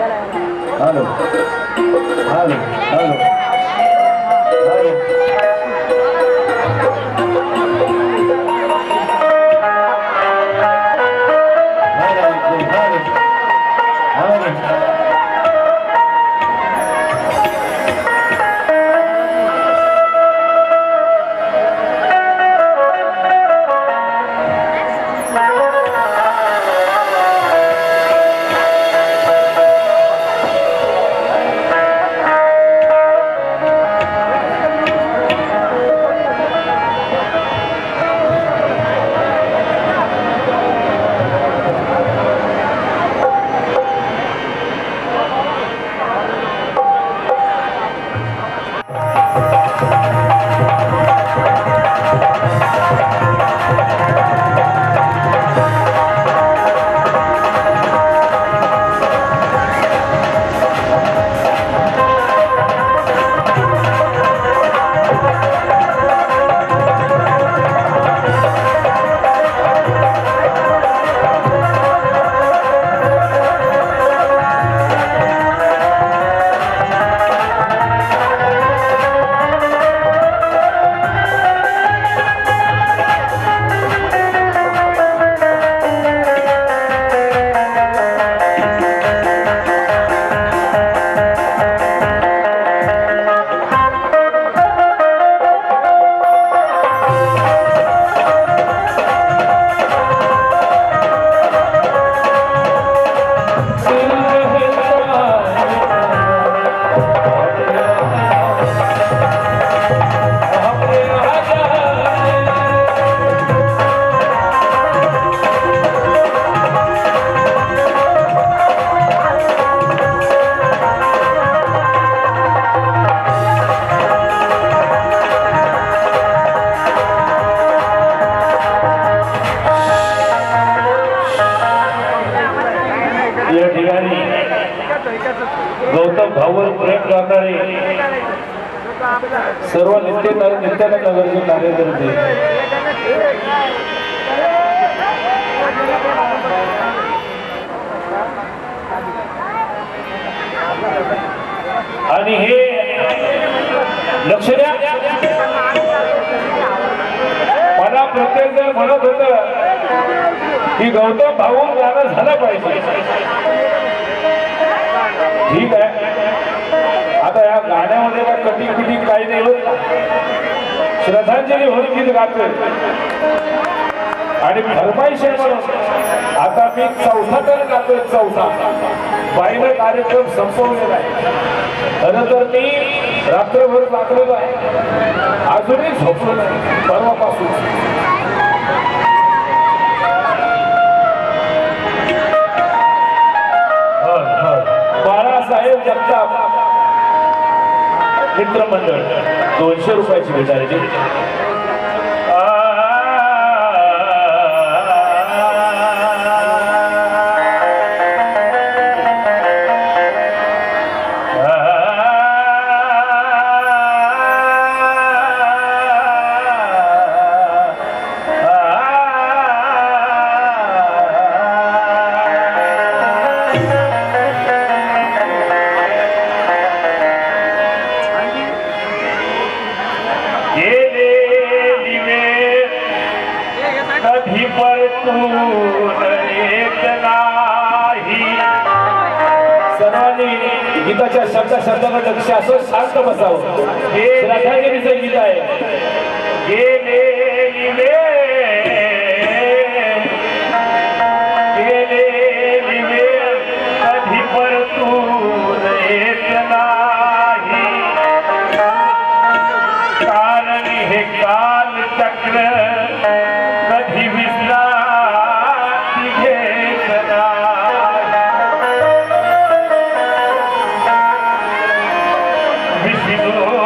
હાલો. હાલો હાલો. कार्यकर्ते आणि हे लक्ष द्या. मला प्रत्येक जण म्हणत होत की गौतम भाऊ गाणं झालं पाहिजे. ठीक आहे. आता या गाण्यामध्ये काय कटी कुटी काही नाही होत. श्रद्धांजली होऊन गीत गातोय आणि फरमाईश आहे म्हणून आता मी चौथा तर गातोय चौथा. बाईनं कार्यक्रम संपवलेला आहे. खरं तर मी रात्रभर लागलेलो आहे. अजूनही झोपलो नाही परवापासून. बाळासाहेब जगताप. मित्रमंडळ दोनशे रुपयाची भेट आहे कधी परतून येत नाही. सर्वांनी गीताच्या शब्द शब्दाकडे लक्ष असं शांत बसावं. हे राधागिरीचं गीत आहे? गेलेली नाही.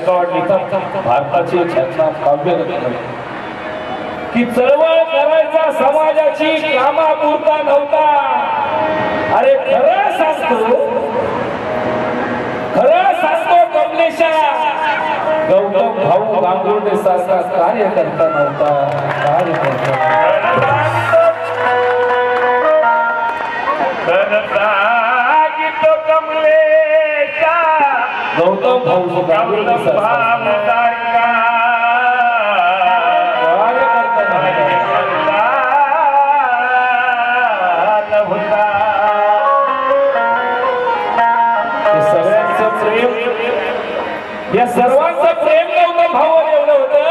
गायकवाड लिहितात भारताची ख्यातनाम काव्य की चळवळ करायचा समाजाची कामापुरता नव्हता. अरे खरं सांगतो खरं सांगतो कमलेशा. गौतम भाऊ गांगुर्डे सारखा कार्यकर्ता नव्हता कार्यकर्ता. तो गौतम भाऊ सगळ्यांचं प्रेम या सर्वांचं प्रेम नव्हतं भावावर एवढं होतं.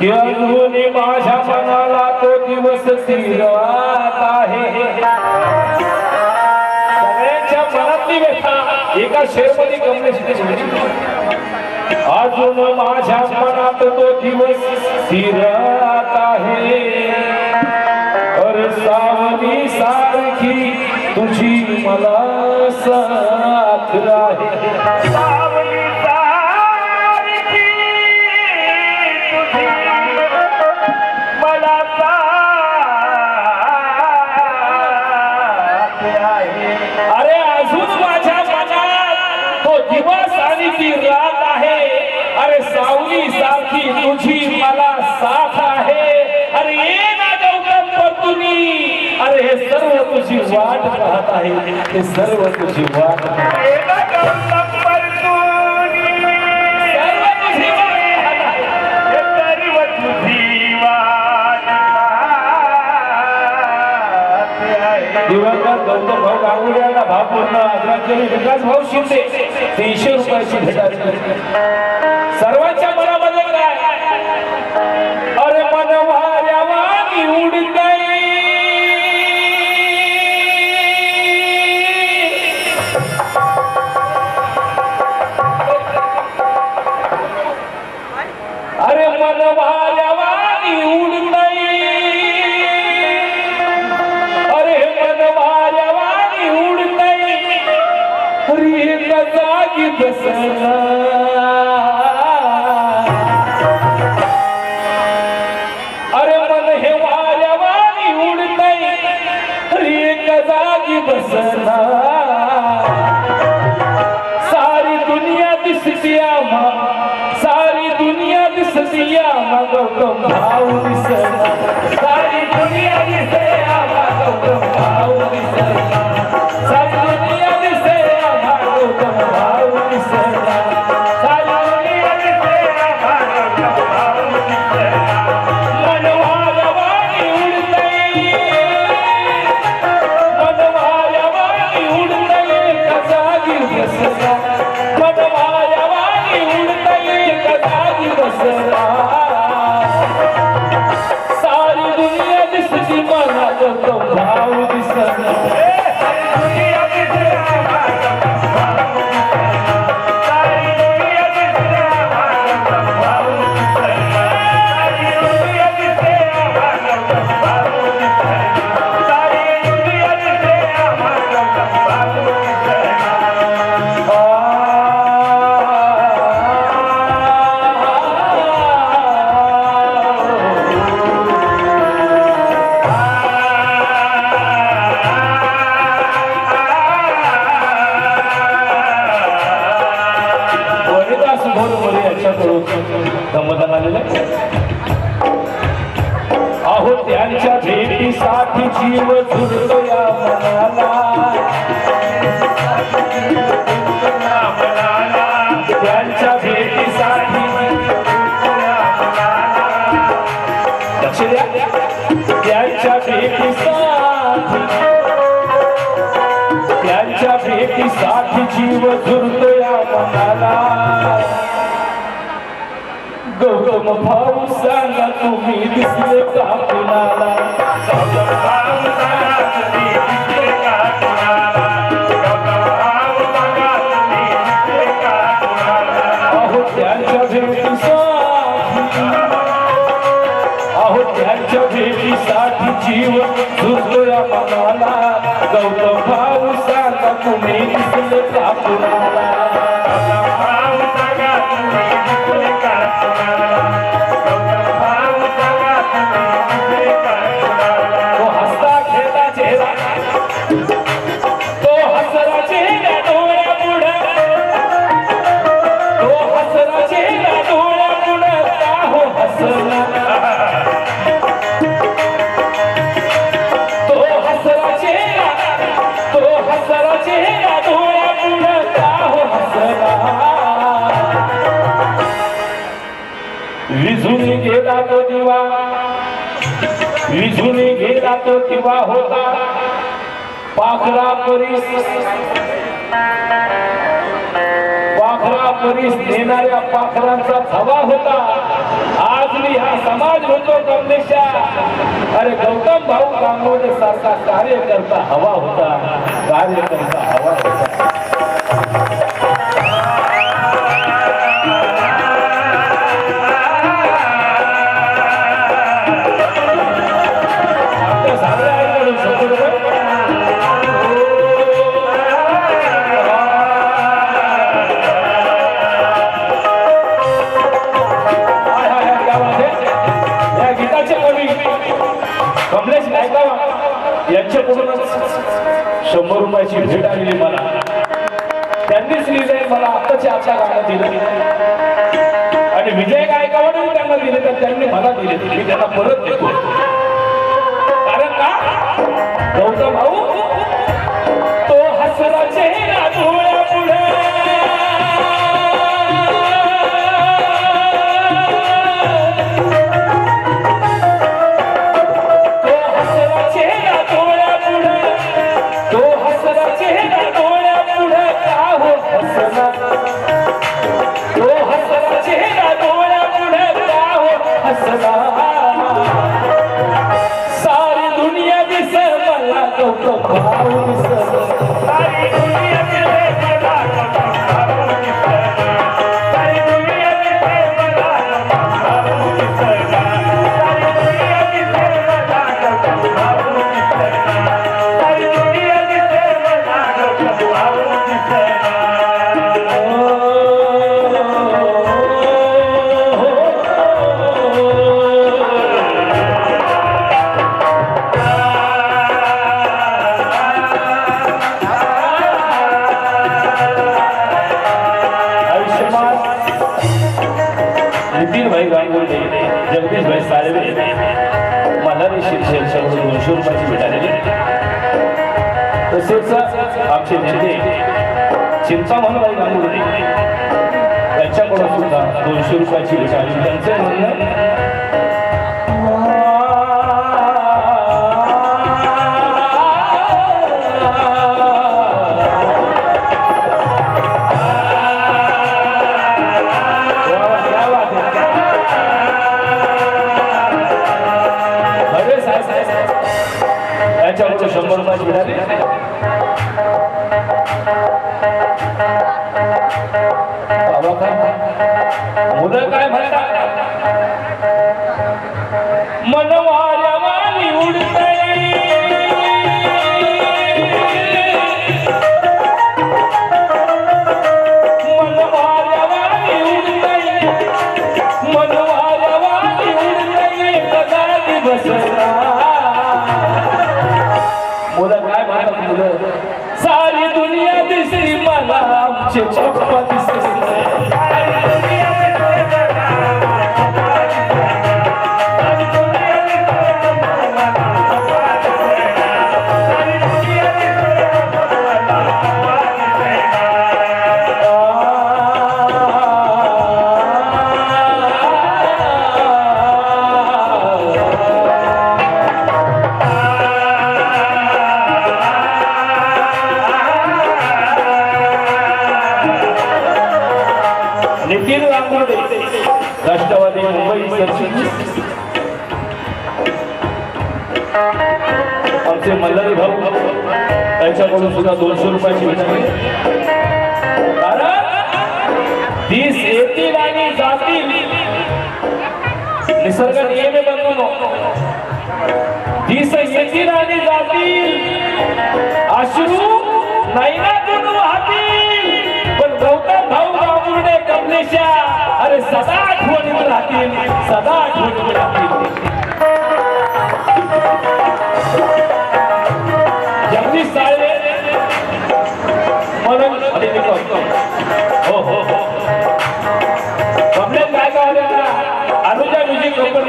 की अजूनही माझ्या मनाला तो दिवस स्थिरात आहे. सगळ्यांच्या मनातली व्यथा. एका शेरमध्ये कमलेश अजून माझ्या मनात तो दिवस फिरत आहे. अरे सावली सारखी तुझी मला तुझी वाट पाहत आहे हे सर्व तुझी वाट. दिवंगत गौतम भाऊ गांगुली यांना भावपूर्ण आदरांजली. विकास भाऊ शिंदे तीनशे रुपयाची भेटायची गौतम मी दिसले का कुणाला? त्यांच्या भेटीसाठी अहो त्यांच्या भेटीसाठी जीव झुजलो या मनाला गौतम भाऊ सांगा तुम्ही दिसले का तो दिवा. विझूने गेला तो दिवा होता. पाखरा परिस पाखरा परीस देणाऱ्या पाखरांचा थवा होता. आज मी हा समाज होतो कमलेशा अरे गौतम भाऊ कांबोडे सारखा कार्यकर्ता हवा होता. कार्य करता हवा होता. त्यांना परत त्याच्याकडून सुद्धा दोनशे रुपयाची विनंती. कारण दिस येतील आणि जातील. निसर्ग नियम आहे बंधूनो. येतील आणि जातील. अश्रू नैनातून वाहतील. पण गौतम भाऊ बाबुर्डे कमलेशा अरे सदा आठवणीत राहतील सदा आठवणीत राहतील.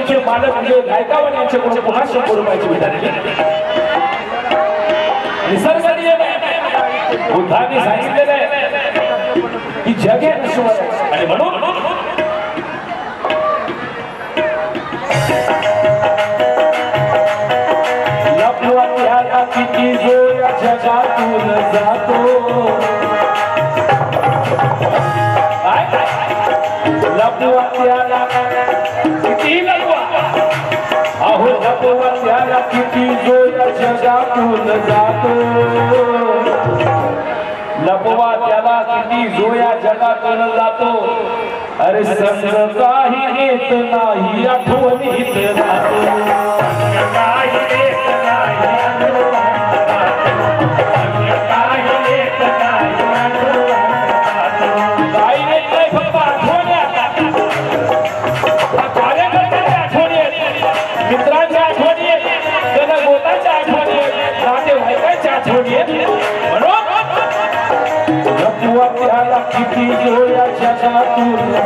यांचे मालक म्हणजे गायकावान यांच्याकडून पुन्हा शंभर रुपयाची भेटायची निसर्ग नियम बुद्धाने सांगितलेलं आहे की जग हे नश्वर आणि म्हणून लपवा त्याला किती जोया जगातून जातो. लपवा त्याला अहो किती जोया जगातून जातो. लपवा त्याला किती जोया जगातून जातो. अरे संग काही येत नाही आठवणीत राहतो.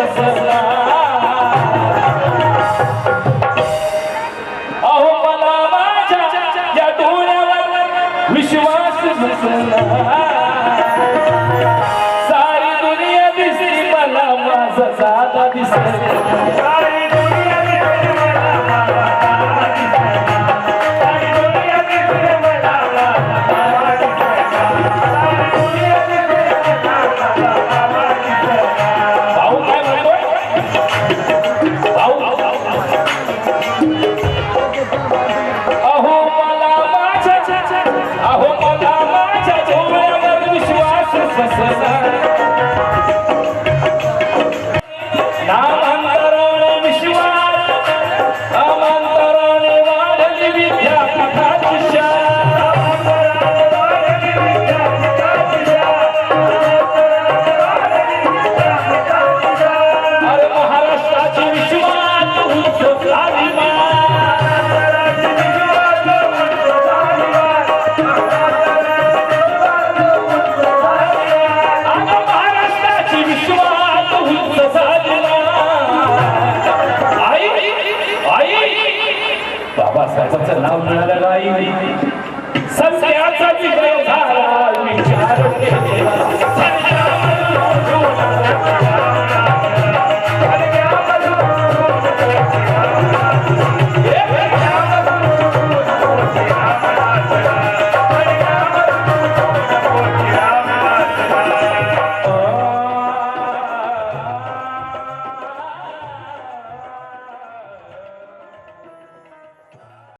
Mustafa बसला. बाबासाहेबांचं नाव मिळालं